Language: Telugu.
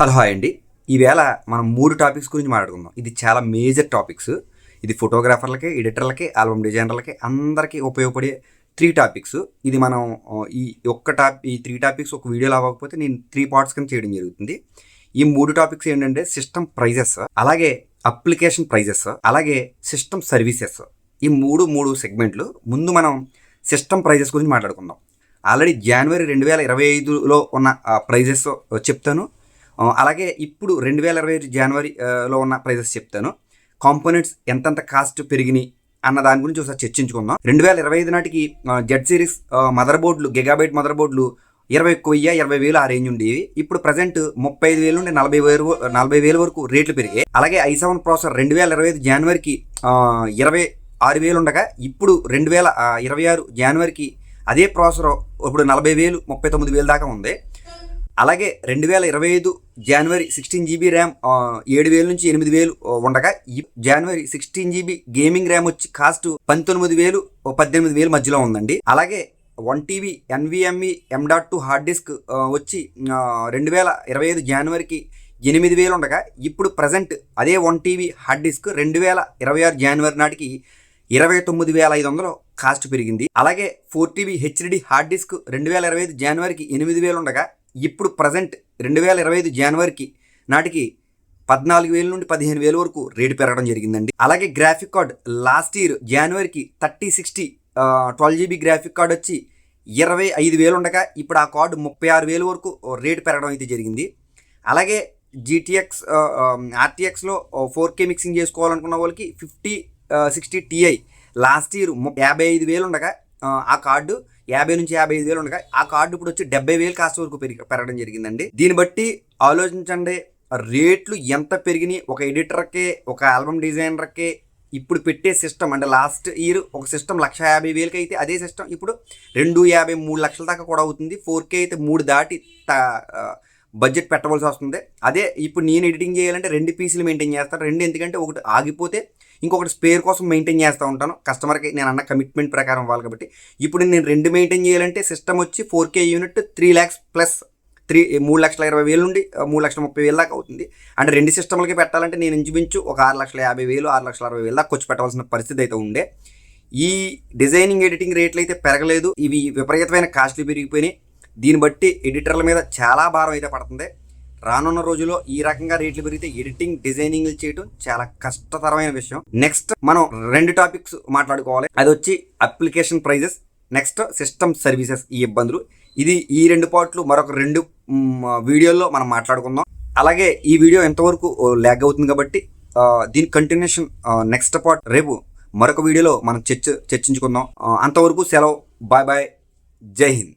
హలో హాయ్ అండి. ఈవేళ మనం మూడు టాపిక్స్ గురించి మాట్లాడుకుందాం. ఇది చాలా మేజర్ టాపిక్స్. ఇది ఫోటోగ్రాఫర్లకి ఎడిటర్లకి ఆల్బమ్ డిజైనర్లకి అందరికీ ఉపయోగపడే త్రీ టాపిక్స్ ఇది మనం ఈ ఒక్క టాప్ ఈ త్రీ టాపిక్స్ ఒక వీడియోలో అవ్వకపోతే నేను త్రీ పార్ట్స్ కింద చేయడం జరుగుతుంది. ఈ మూడు టాపిక్స్ ఏంటంటే సిస్టమ్ ప్రైజెస్ అలాగే అప్లికేషన్ ప్రైజెస్ అలాగే సిస్టమ్ సర్వీసెస్ ఈ మూడు మూడు సెగ్మెంట్లు ముందు మనం సిస్టమ్ ప్రైజెస్ గురించి మాట్లాడుకుందాం. ఆల్రెడీ జనవరి రెండు వేల ఇరవై ఐదులో ఉన్న ప్రైజెస్ చెప్తాను. అలాగే ఇప్పుడు రెండు వేల ఇరవై ఐదు జనవరిలో ఉన్న ప్రైజెస్ చెప్తాను. కాంపోనెంట్స్ ఎంతెంత కాస్ట్ పెరిగినాయి అన్న దాని గురించి ఒకసారి చర్చించుకుందాం. రెండు వేల ఇరవై ఐదు నాటికి జెడ్ సిరీస్ మదర్ బోర్డులు గిగాబైట్ మదర్ బోర్డులు ఇరవై ఒక్క వెయ్యి ఇరవై వేలు ఆ రేంజ్ ఉండేవి. ఇప్పుడు ప్రజెంట్ ముప్పై ఐదు వేలు నుండి నలభై వేలు నలభై వేల వరకు రేట్లు పెరిగాయి. అలాగే ఐ సెవెన్ ప్రాసెసర్ రెండు వేల ఇరవై ఐదు జనవరికి ఇరవై ఆరు వేలు ఉండగా ఇప్పుడు రెండు వేల ఇరవై ఆరు జనవరికి అదే ప్రాసెసర్ ఇప్పుడు నలభై వేలు ముప్పై తొమ్మిది వేలు దాకా ఉంది. అలాగే రెండు వేల ఇరవై ఐదు జనవరి సిక్స్టీన్ జీబీ ర్యామ్ ఏడు వేల నుంచి ఎనిమిది వేలు ఉండగా ఈ జనవరి సిక్స్టీన్ జీబీ గేమింగ్ ర్యామ్ వచ్చి కాస్ట్ పంతొమ్మిది వేలు పద్దెనిమిది వేలు మధ్యలో ఉందండి. అలాగే one TB NVMe M dot two hard disk వచ్చి రెండు వేల ఇరవై ఐదు జనవరికి ఎనిమిది వేలు ఉండగా ఇప్పుడు ప్రజెంట్ అదే వన్ టీవీ హార్డ్ డిస్క్ రెండు వేల ఇరవై ఆరు జనవరి నాటికి ఇరవై తొమ్మిది వేల ఐదు వందలు కాస్ట్ పెరిగింది. అలాగే four TB HD hard disk రెండు వేల ఇరవై ఐదు జనవరికి ఎనిమిది వేలు ఉండగా ఇప్పుడు ప్రజెంట్ రెండు వేల ఇరవై ఐదు జనవరికి నాటికి పద్నాలుగు వేల నుండి పదిహేను వేల వరకు రేటు పెరగడం జరిగిందండి. అలాగే graphic card last year జనవరికి thirty sixty twelve GB graphic card వచ్చి ఇరవై ఐదు వేలు ఉండగా ఇప్పుడు ఆ కార్డు ముప్పై ఆరు వేలు వరకు రేటు పెరగడం అయితే జరిగింది. అలాగే జీటీఎక్స్ ఆర్టీఎక్స్లో ఫోర్ కే మిక్సింగ్ చేసుకోవాలనుకున్న వాళ్ళకి fifty sixty Ti last year యాభై ఐదు వేలు ఉండగా ఆ, కార్డు యాభై నుంచి యాభై ఐదు వేలు ఉండగా ఆ కార్డు ఇప్పుడు వచ్చి డెబ్బై వేలు కాస్ట్ వరకు పెరిగి పెరగడం జరిగిందండి. దీన్ని బట్టి ఆలోచించండి రేట్లు ఎంత పెరిగినాయి ఒక ఎడిటర్కే ఒక ఆల్బమ్ డిజైనర్కే ఇప్పుడు పెట్టే సిస్టమ్ అంటే లాస్ట్ ఇయర్ ఒక సిస్టమ్ లక్ష యాభై వేలకి అయితే అదే సిస్టమ్ ఇప్పుడు రెండు యాభై మూడు లక్షల దాకా కూడా అవుతుంది. ఫోర్ కే అయితే మూడు దాటి త- బడ్జెట్ పెట్టవలసి వస్తుంది. అదే ఇప్పుడు నేను ఎడిటింగ్ చేయాలంటే రెండు పీసులు మెయింటైన్ చేస్తాను. రెండు ఎందుకంటే ఒకటి ఆగిపోతే ఇంకొకటి స్పేర్ కోసం మెయింటైన్ చేస్తూ ఉంటాను. కస్టమర్కి నేను అన్న కమిట్మెంట్ ప్రకారం ఇవ్వాలి కాబట్టి. ఇప్పుడు నేను రెండు మెయింటైన్ చేయాలంటే సిస్టమ్ వచ్చి four K unit three lakhs plus three మూడు లక్షల ఇరవై వేలు నుండి మూడు లక్షల ముప్పై వేలు దాకా అవుతుంది. అంటే రెండు సిస్టమ్లకి పెట్టాలంటే నేను ఇంచుమించు ఒక ఆరు లక్షల యాభై వేలు ఆరు లక్షల అరవై వేలు దాకా ఖర్చు పెట్టవలసిన పరిస్థితి అయితే ఉండే. ఈ డిజైనింగ్ ఎడిటింగ్ రేట్లు అయితే పెరగలేదు. ఇవి విపరీతమైన కాస్ట్లు పెరిగిపోయినాయి. దీన్ని బట్టి ఎడిటర్ల మీద చాలా భారం అయితే పడుతుంది. రానున్న రోజుల్లో ఈ రకంగా రేట్లు పెరిగితే ఎడిటింగ్ డిజైనింగ్లు చేయడం చాలా కష్టతరమైన విషయం. నెక్స్ట్ మనం రెండు టాపిక్స్ మాట్లాడుకోవాలి. అది వచ్చి application prices next system services ఈ ఇబ్బందులు. ఇది ఈ రెండు పార్ట్లు మరొక రెండు వీడియోల్లో మనం మాట్లాడుకుందాం. అలాగే ఈ వీడియో ఎంతవరకు ల్యాగ్ అవుతుంది కాబట్టి దీని కంటిన్యూషన్ నెక్స్ట్ పార్ట్ రేపు మరొక వీడియోలో మనం చర్చ చర్చించుకుందాం. అంతవరకు సెలవు. Bye bye. జై హింద్.